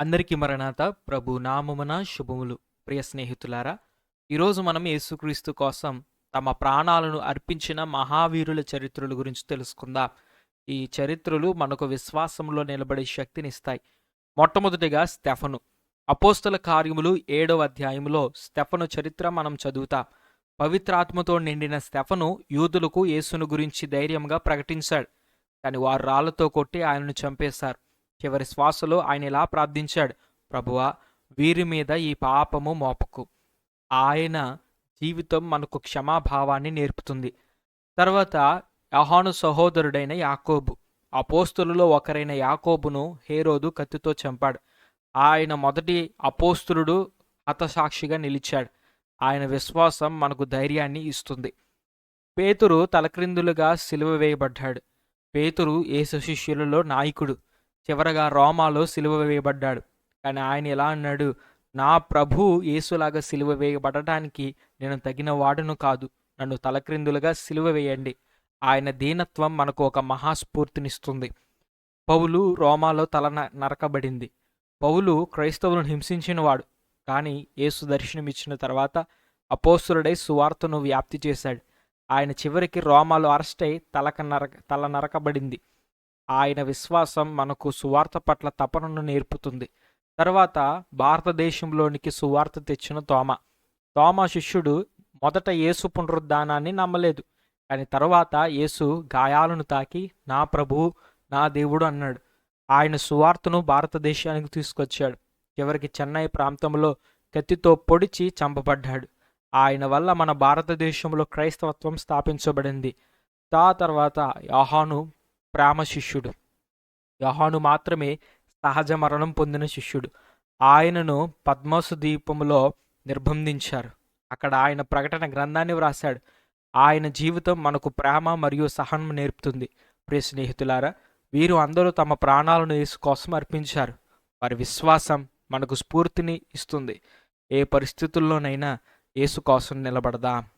అందరికీ మరణాత ప్రభు నామమున శుభములు. ప్రియ స్నేహితులారా ఈరోజు మనం యేసుక్రీస్తు కోసం తమ ప్రాణాలను అర్పించిన మహావీరుల చరిత్రల గురించి తెలుసుకుందాం. ఈ చరిత్రలు మనకు విశ్వాసంలో నిలబడే శక్తినిస్తాయి. మొట్టమొదటిగా స్టెఫను. అపోస్తల కార్యములు ఏడవ అధ్యాయంలో స్టెఫను చరిత్ర మనం చదువుతాం. పవిత్రాత్మతో నిండిన స్టెఫను యూదులకు యేసును గురించి ధైర్యంగా ప్రకటించాడు. కానీ వారు రాళ్ళతో కొట్టి ఆయనను చంపేశారు. చివరి శ్వాసలో ఆయన ఇలా ప్రార్థించాడు ప్రభువా వీరి మీద ఈ పాపము మోపకు. ఆయన జీవితం మనకు క్షమాభావాన్ని నేర్పుతుంది. తర్వాత యహాను సహోదరుడైన యాకోబు అపోస్తులలో ఒకరైన యాకోబును హేరోదు కత్తితో చంపాడు. ఆయన మొదటి అపోస్తులుడు హతసాక్షిగా నిలిచాడు. ఆయన విశ్వాసం మనకు ధైర్యాన్ని ఇస్తుంది. పేతురు తలక్రిందులుగా సిలువ వేయబడ్డాడు. పేతురు యేసు శిష్యులలో నాయకుడు. చివరగా రోమాలో సిలువ వేయబడ్డాడు. కానీ ఆయన ఎలా అన్నాడు నా ప్రభు యేసులాగా సిలువ వేయబడటానికి నేను తగిన వాడును కాదు. నన్ను తలక్రిందులుగా సిలువ వేయండి. ఆయన దీనత్వం మనకు ఒక మహాస్ఫూర్తినిస్తుంది. పౌలు రోమాలో తల నరకబడింది. పౌలు క్రైస్తవులను హింసించినవాడు. కానీ యేసు దర్శనమిచ్చిన తర్వాత అపోస్తుడై సువార్తను వ్యాప్తి చేశాడు. ఆయన చివరికి రోమాలో అరెస్ట్ అయి తలక నరక తల నరకబడింది. ఆయన విశ్వాసం మనకు సువార్త పట్ల తపనను నేర్పుతుంది. తర్వాత భారతదేశంలోనికి సువార్త తెచ్చిన తోమ. తోమ శిష్యుడు మొదట యేసు పునరుద్ధానాన్ని నమ్మలేదు. కానీ తర్వాత యేసు గాయాలను తాకి నా ప్రభు నా దేవుడు అన్నాడు. ఆయన సువార్తను భారతదేశానికి తీసుకొచ్చాడు. చివరికి చెన్నై ప్రాంతంలో కత్తితో పొడిచి చంపబడ్డాడు. ఆయన వల్ల మన భారతదేశంలో క్రైస్తవత్వం స్థాపించబడింది. తా తర్వాత యోహాను ప్రేమ శిష్యుడు యోహాను మాత్రమే సహజ మరణం పొందిన శిష్యుడు. ఆయనను పద్మసు ద్వీపంలో నిర్బంధించారు. అక్కడ ఆయన ప్రకటన గ్రంథాన్ని వ్రాశాడు. ఆయన జీవితం మనకు ప్రేమ మరియు సహనం నేర్పుతుంది. ప్రియ స్నేహితులారా వీరు అందరూ తమ ప్రాణాలను యేసు కోసం అర్పించారు. వారి విశ్వాసం మనకు స్ఫూర్తిని ఇస్తుంది. ఏ పరిస్థితుల్లోనైనా యేసు కోసం నిలబడదాం.